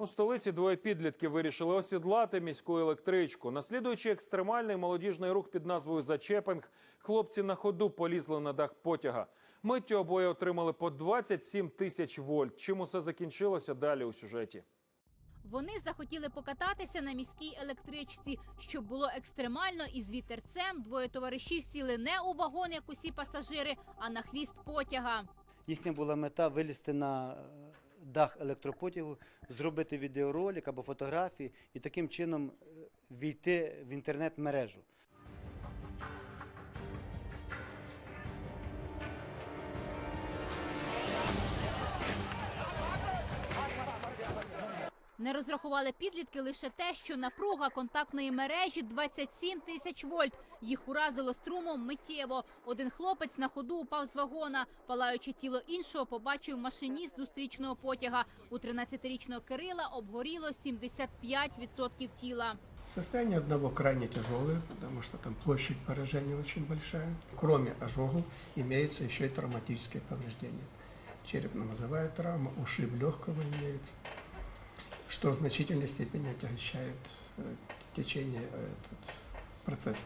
У столиці двоє підлітків вирішили осідлати міську електричку. Наслідуючи екстремальний молодіжний рух під назвою Зачепинг, хлопці на ходу полізли на дах потяга. Миттю обоє отримали по 27 тисяч вольт. Чим усе закінчилося далі у сюжеті. Вони захотіли покататися на міській електричці, щоб було екстремально і з вітерцем двоє товаришів сіли не у вагон, як усі пасажири, а на хвіст потяга. Їхня була мета вилізти на дах електропотягу, зробити відеоролик або фотографії і таким чином е, війти в інтернет-мережу. Не розрахували підлітки лише те, що напруга контактної мережі 27 тисяч вольт. Їх уразило струмом миттєво. Один хлопець на ходу упав з вагона. Палаючи тіло іншого, побачив машиніст зустрічного потяга. У 13-річного Кирила обгоріло 75% тіла. Состояние одного крайне тяжелое, потому что там площадь поражения очень большая. Кроме ожогов имеется еще и травматические повреждения. Черепно-мозовая травма, ушиб легкого имеется, что в значительной степени отягощает э, течение э, этот процесс.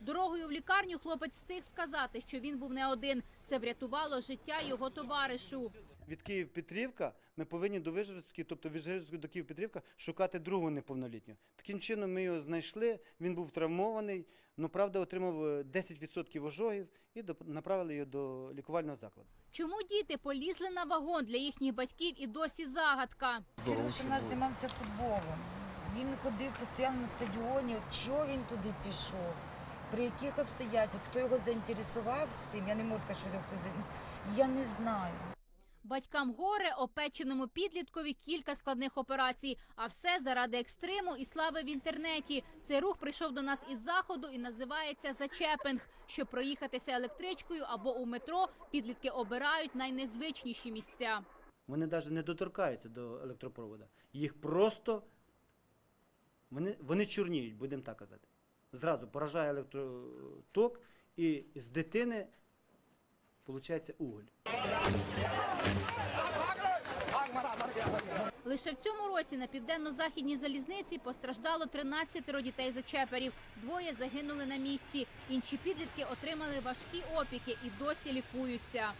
Дорогою в лікарню хлопець встиг сказати, що він був не один. Це врятувало життя його товаришу. Від Київ-Петрівка ми повинні до Вижгородської, тобто від Вижгородської до Київ-Петрівка, шукати другого неповнолітнього. Таким чином ми його знайшли, він був травмований, але правда отримав е, 10% ожогів і до- направили його до лікувального закладу. Чому діти полізли на вагон для їхніх батьків і досі загадка? Кирюша наш займався футболом. Він ходив постійно на стадіоні. Чого він туди пішов? При яких обстоятельствах? Хто його заінтересував з цим? Я не можу сказати, що його хтось за- Я не знаю. Батькам горе, опеченому підліткові кілька складних операцій. А все заради екстриму і слави в інтернеті. Цей рух прийшов до нас із заходу і називається зачепинг. Щоб проїхатися електричкою або у метро, підлітки обирають найнезвичніші місця. Вони навіть не доторкаються до електропроводу. Їх просто вони, вони чорніють, будемо так казати. Зразу поражає електроток і з дитини виходить уголь. Лише в цьому році на південно-західній залізниці постраждало 13 дітей зачеперів. Двоє загинули на місці. Інші підлітки отримали важкі опіки і досі лікуються.